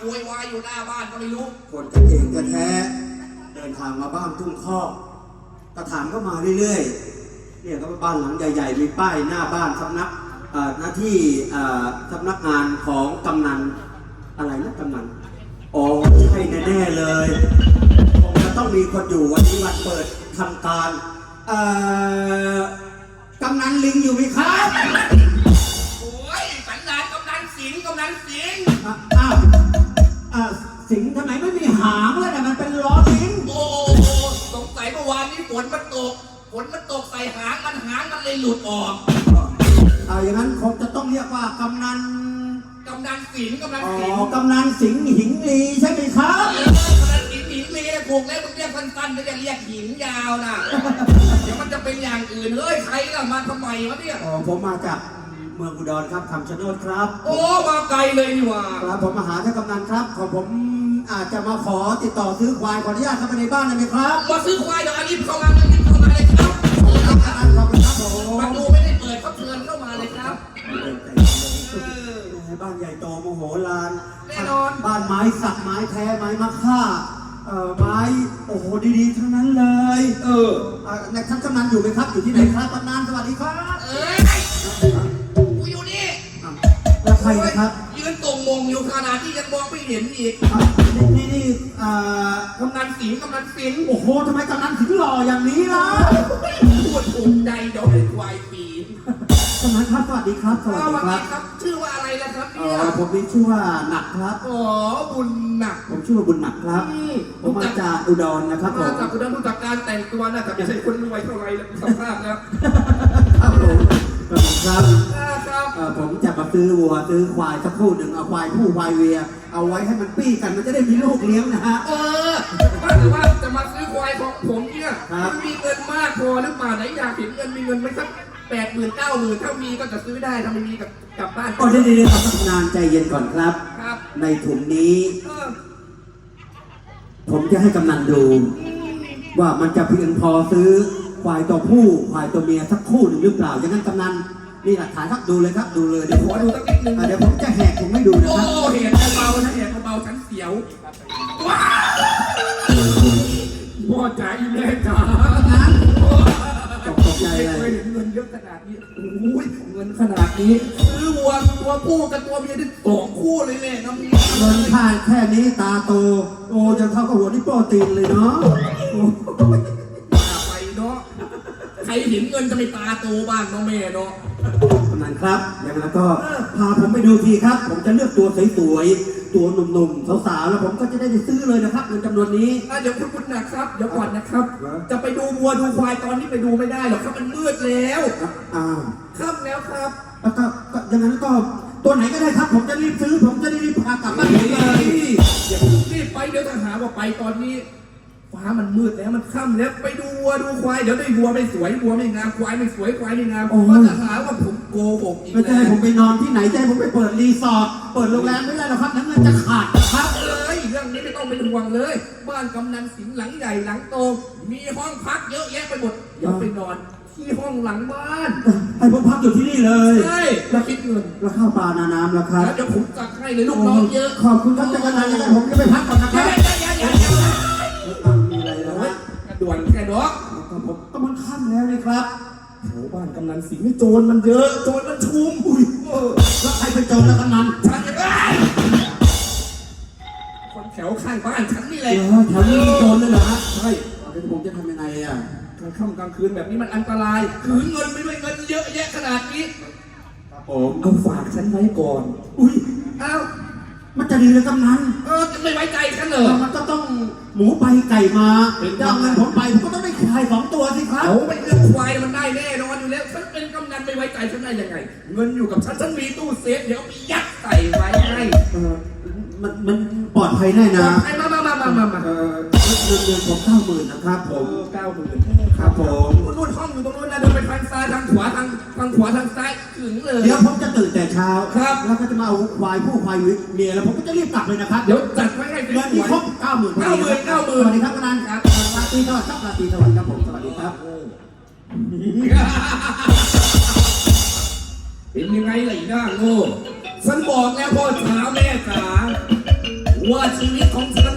โวยวายอยู่หน้าบ้านก็ไม่รู้ คนกันเองแท้ๆเดินทางมาบ้านทุ่งคอกก็ถามก็มาเรื่อยๆ เนี่ยก็บ้านหลังใหญ่ๆ มีป้ายหน้าบ้านสำนักเอ่อหน้าที่เอ่อสำนักงานของกำนันอะไรนะกำนันอ๋อใช่แน่ๆเลยคงจะต้องมีคนอยู่วันนี้วันเปิดทำการเอ่อกำนันลิงอยู่ไหมครับ โอ้ยสันดานกำนันสิงห์กำนันสิงห์อะอ้าว อะสิงห์ทำไมไม่มีหางเลยนะมันเป็นล้อลิงโอ้สงสัยเมื่อวานนี้ฝนมันตก ฝนมันตกใส่หางมันหางมันเลยหลุดออก เอาอย่างนั้นคงจะต้องเรียกว่ากำนันกำนันสิงห์กำนันอ๋อสิงห์กำนันสิงห์หิงลีใช่ไหมครับเออกำนันสิงห์หิงเลยถูกแล้วมึงเรียกสั้นๆไม่ได้เรียกหิงยาวนะ เดี๋ยวมันจะเป็นอย่างอื่นเฮ้ยใครล่ะมาทำไมวะเนี่ย อ๋อผมมาจาก เมืองอุดรครับคำชะโนดครับโอ้มาไกลเลยนี่หว่าครับผมมาหาท่านกำนันครับขอผมอาจจะมาขอติดต่อซื้อควายขออนุญาตเข้าไปในบ้านได้ไหมครับมาซื้อควายเดี๋ยวอันนี้เข้ามาอันนี้เข้ามาเลยครับขอบคุณครับขอบคุณครับผมประตูไม่ได้เปิดเขาเชิญเข้ามาเลยครับเออบ้านใหญ่โตโมโหลานแน่นอนบ้านไม้สักไม้แท้ไม้มะค่าเอ่อไม้โอ้โหดีๆทั้งนั้นเลย เอออ่าในท่านกำนันอยู่ไหมครับ อยู่ที่ไหนครับกำนันสวัสดีครับ ครนะครับ ยืนตรงมงอยู่ขนาดที่ยังมองไม่เห็นอีกอะนี่นี่นี่อ่ากำนันสิงห์กำนันสิงห์โอ้โหทำไมกำนันถึงหล่ออย่างนี้ล่ะพูดถูกใจเดี๋ยวเป็นควายปีนกำนันครับสวัสดีครับสวัสอ้าวดีวันครับนี้ครับ ชื่อว่าอะไรนะครับเอ่เนี่ยอผมมีชื่อว่าหนักครับ อ๋อบุญหนัก ผมชื่อว่าบุญหนักครับ อืม ผมมาจากอุดรนะครับผมมาจากคุณรู้จักการแต่งตัวนะครับอย่าใช่คนรวยเท่าไรแล้วสภาพแล้ว ครับผมขอบ ครับครับเอ่อผมจะมาซื้อวัวซื้อควายสักครู่หนึ่งเอาควายผู้ควายเวีย เอาไว้ให้มันปี้กันมันจะได้มีลูกเลี้ยงนะฮะ เออว่าแต่ว่าจะมาซื้อควายของผมเนี่ยครับ มันมีเงินมากพอหรือเปล่าไหนอยากเห็นเงินมีเงินไหมสักแปดหมื่นเก้าหมื่นถ้ามีก็จะซื้อได้ถ้าไม่มีกับกลับบ้านอ๋อเดี๋ยวเดี๋ยวเดี๋ยวครับนานใจเย็นก่อนครับ ครับในถุงนี้เออผมจะให้กำนันดู ว่ามันจะเพียงพอซื้อ ควายตัวผู้ควายตัวเมียสักคู่หนึ่งหรือเปล่าอย่างนั้นกำนันนี่หลักฐานครับดูเลยครับดูเลยเดี๋ยวขผมอดูสักนิดนึงอะเดี๋ยวผมจะแหกถุงให้ดูนะโอ้ครับเห็นเบาๆนะเห็นเบาๆฉันเสียวว้าวพ่อจ๋าอีแม่จ๋าตกตกใจไม่เลเคยยเห็นเงินเยอะขนาดนี้โอ้ยเงินขนาดนี้ซื้อวัวตัวผู้กับตัวเมียได้สองคู่เลยแม่น้ำนี้เงินค่าแค่นี้ตาโตโตจนเท่ากับหัวนี่โปรตีนเลยเนาะโอ้ว่ เห็นเงินจะไปตาโตบ้างเนาะแม่เนาะกำนันครับอย่างนั้นก็พาผมไปดูทีครับ ผมจะเลือกตัวสวยๆ ตัวหนุ่มๆ สาวๆ แล้วผมก็จะได้ไปซื้อเลยนะครับเงินจำนวนนี้ อะเดี๋ยวคุณคุณนะครับ เดี๋ยวก่อนนะครับ ครับ จะไปดูวัวดูควายตอนนี้ไปดูไม่ได้หรอกครับมันมืดแล้วอ้าวค่ำแล้วครับ แล้วก็ก็อย่างนั้นก็ตัวไหนก็ได้ครับ ผมจะรีบซื้อ ผมจะได้รีบพากลับบ้านผมเลย อย่ารีบไปเดี๋ยวถ้าหาว่าไปตอนนี้ ฟ้ามันมืดแล้วมันค่ำแล้วไปดูวัวดูควายเดี๋ยวได้วัวไม่สวยวัวไม่งามควายไม่สวยควายไม่งามก็จะหาว่าผมโกหกอีกไม่จะแล้ให้วผมไปนอนที่ไหนจะให้ผมไปเปิดรีสอร์ทเปิดโรงแรมไม่ได้หรอกครับ นั้นเงินจะขาดนะครับเอ้ยเรื่องนี้ไม่ต้องเป็นห่วงเลย บ้านกำนันสิงห์หลังใหญ่หลังโต มีห้องพักเยอะแยะไปหมดอย่าไปนอนที่ห้องหลังบ้านให้ผมพักอยู่ที่นี่เลยใช่แล้วคิดเงินแล้วข้าวปลานาน้ำแล้วครับแล้วเดี๋ยวผมจัดให้เลยลูกน้องเยอะขอบคุณครับจักรนันท์ผมจะไปพักก่อนนะคอย่ารับอย่าอย่าอย่าอย่ามีอะไร ด่วนแค่ดอกผมก็มันค่ำแล้วนี่ครับโอ้บ้านกำนันสิงห์นี่โจรมันเยอะ โจรมันชุมอุ้ยเออแล้วใครเป็นโจรแล้วกำนันฉันจะได้คนแถวข้างบ้านฉันนี่แหเอละอแถวนี้มีโจรเลยเหรอฮะใช่เอาแล้วผมจะทำยังไงอะกลางค่ำกลางคืนแบบนี้มันอันตรายถือเงินไปด้วยเงินเยอะแยะขนาดนี้ ผมเอาฝากฉันไว้ก่อน อุ้ย เอ้า มันจะดีเลยกำนันเออจะไม่ไว้ใจฉันเหรอมันก็ต้องหมูไปไก่มาเป็นจะเอาเงินผมไปผมก็ต้องได้ควายสองตัวสิครับเอาเป็นเรื่องควายมันได้แน่นอนอยู่แล้วฉันเป็นกำนันไม่ไว้ใจฉันได้ยังไง เงินอยู่กับฉันฉันมีตู้เซฟเดี๋ยวเอาไปยัดใส่ไว้ให้เออมันมันปลอดภัยแน่นะไอ้มามามามามามา เออเงินเดือนผมเก้าหมื่นนะครับผโอ้มเก้าหมื่นครับผมนู่นห้องอยู่ตรงนู้นนะเดินไปทางซ้ายทางขวาทางทางขวาทางซ้ายถึงเลยเดี๋ยวผมจะตื่นแต่เช้าครับแล้วก็จะมาเอาควายผู้ควายเมียแล้วผมก็จะรีบกลับเลยนะครับเดี๋ยวจัดไว้ให้เดือนที่ครบเก้าหมื่นเก้าหมื่นเก้าหมื่นสวัสดีครับกำนันครับราตรีสวัสดิ์ครับราตรีสวัสดิ์ครับผมสวัสดีครับเป็นยังไงล่ะอีน่าโง่ฉันบอกแล้วพ่อจ๋าแม่จ๋าว่าชีวิตของฉัน